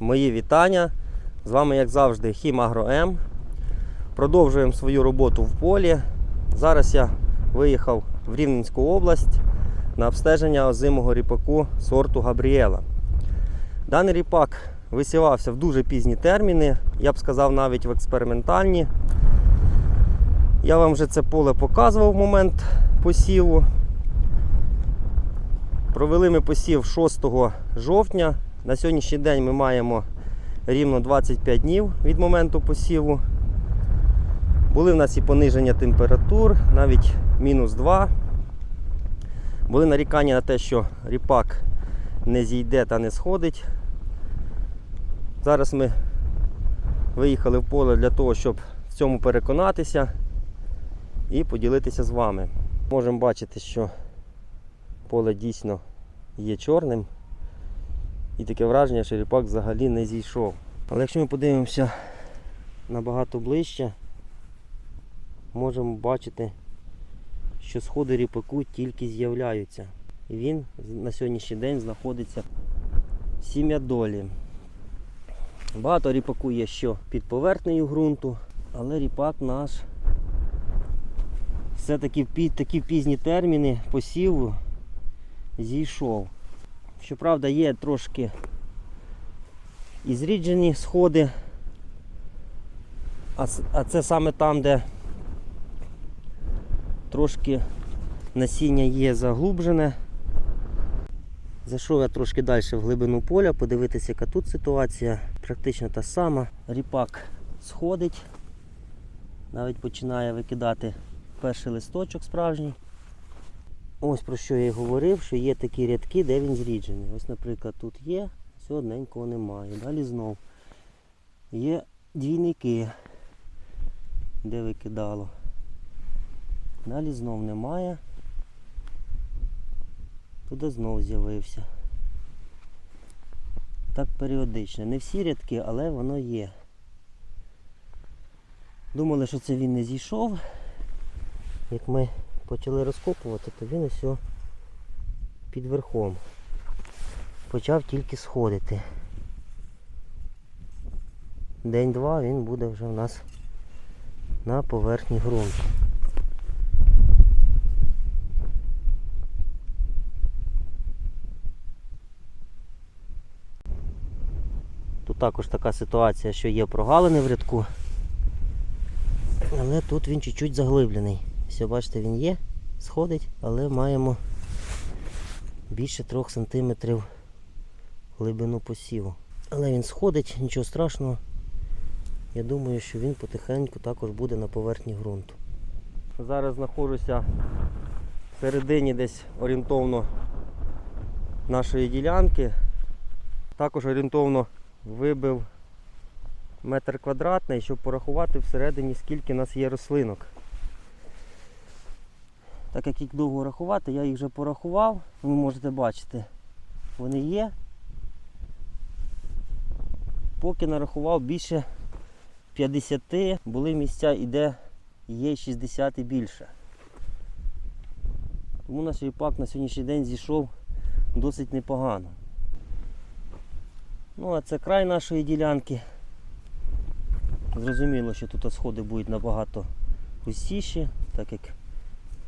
Мої вітання. З вами, як завжди, Хімагро М. Продовжуємо свою роботу в полі. Зараз я виїхав в Рівненську область на обстеження озимого ріпаку сорту Габріела. Даний ріпак висівався в дуже пізні терміни, я б сказав, навіть в експериментальні. Я вам вже це поле показував в момент посіву. Провели ми посів 6 жовтня. На сьогоднішній день ми маємо рівно 25 днів від моменту посіву. Були в нас і пониження температур, навіть мінус 2. Були нарікання на те, що ріпак не зійде та не сходить. Зараз ми виїхали в поле для того, щоб в цьому переконатися і поділитися з вами. Можемо бачити, що поле дійсно є чорним. І таке враження, що ріпак взагалі не зійшов. Але якщо ми подивимося набагато ближче, можемо бачити, що сходи ріпаку тільки з'являються. І він на сьогоднішній день знаходиться в сім'ядолі. Багато ріпаку є що під поверхнею ґрунту, але ріпак наш все-таки в такі пізні терміни посіву зійшов. Щоправда, є трошки і зріджені сходи, а, це саме там, де трошки насіння є заглубжене. Зайшов я трошки далі в глибину поля, подивитися, яка тут ситуація. Практично та сама. Ріпак сходить, навіть починає викидати перший листочок справжній. Ось про що я і говорив, що є такі рядки, де він зріджений. Ось, наприклад, тут є, все одненького немає. Далі знов є двійники, де викидало. Далі знов немає. Туди знов з'явився. Так періодично. Не всі рядки, але воно є. Думали, що це він не зійшов. Як ми почали розкопувати, то він ось під верхом. Почав тільки сходити. День-два він буде вже в нас на поверхні ґрунту. Тут також така ситуація, що є прогалини в рядку. Але тут він чуть-чуть заглиблений. Все, бачите, він є, сходить, але маємо більше 3 см глибину посіву. Але він сходить, нічого страшного. Я думаю, що він потихеньку також буде на поверхні ґрунту. Зараз знаходжуся в середині десь орієнтовно нашої ділянки. Також орієнтовно вибив метр квадратний, щоб порахувати всередині, скільки у нас є рослинок. Так як їх довго рахувати, я їх вже порахував, ви можете бачити, вони є. Поки нарахував більше 50, були місця і де є 60 і більше. Тому наш ріпак на сьогоднішній день зійшов досить непогано. Ну а це край нашої ділянки. Зрозуміло, що тут сходи будуть набагато густіші, так як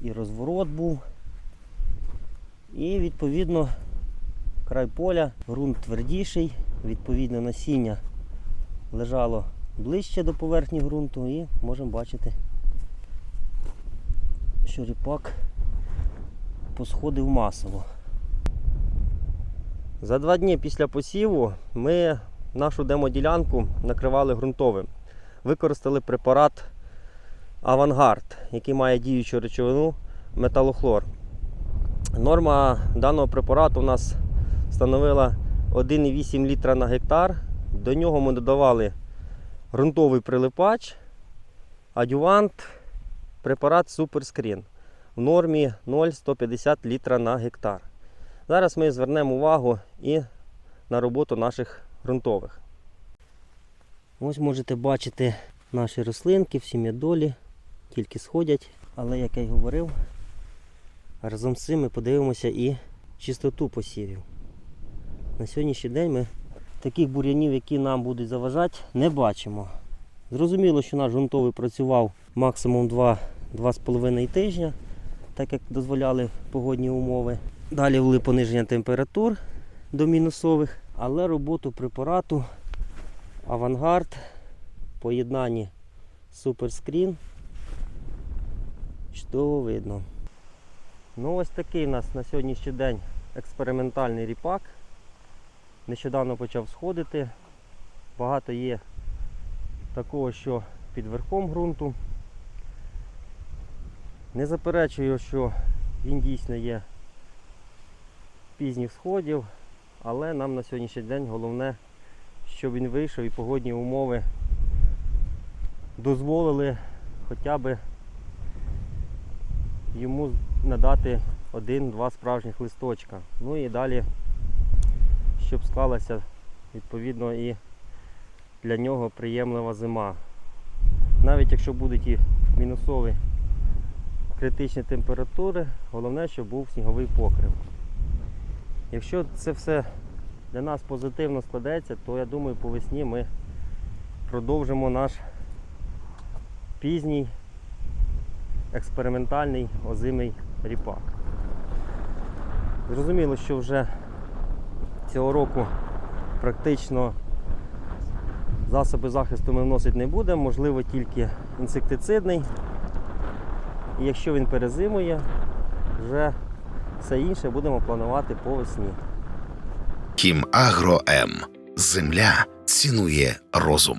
і розворот був. І відповідно край поля, ґрунт твердіший, відповідно насіння лежало ближче до поверхні ґрунту і можемо бачити, що ріпак посходив масово. За два дні після посіву ми нашу демоділянку накривали ґрунтовим. Використали препарат Авангард, який має діючу речовину металохлор. Норма даного препарату у нас становила 1,8 літра на гектар. До нього ми додавали ґрунтовий прилипач, адювант, препарат Суперскрін в нормі 0,150 літра на гектар. Зараз ми звернемо увагу і на роботу наших ґрунтових. Ось можете бачити наші рослинки в сім'ядолі, тільки сходять. Але, як я й говорив, разом з цим ми подивимося і чистоту посівів. На сьогоднішній день ми таких бур'янів, які нам будуть заважати, не бачимо. Зрозуміло, що наш ґрунтовий працював максимум 2-2,5 тижня, так як дозволяли погодні умови. Далі були пониження температур до мінусових, але роботу препарату Авангард в поєднанні суперскрін чудово видно. Ну ось такий у нас на сьогоднішній день експериментальний ріпак. Нещодавно почав сходити. Багато є такого, що під верхом ґрунту. Не заперечую, що він дійсно є пізніх сходів, але нам на сьогоднішній день головне, щоб він вийшов і погодні умови дозволили хоча б йому надати один-два справжніх листочка. Ну і далі, щоб склалася відповідно і для нього приємлива зима. Навіть якщо будуть і мінусові критичні температури, головне, щоб був сніговий покрив. Якщо це все для нас позитивно складеться, то я думаю, по весні ми продовжимо наш пізній експериментальний озимий ріпак. Зрозуміло, що вже цього року практично засоби захисту ми вносити не будемо, можливо тільки інсектицидний. І якщо він перезимує, вже все інше будемо планувати по весні. Хім Агро М. Земля цінує розум.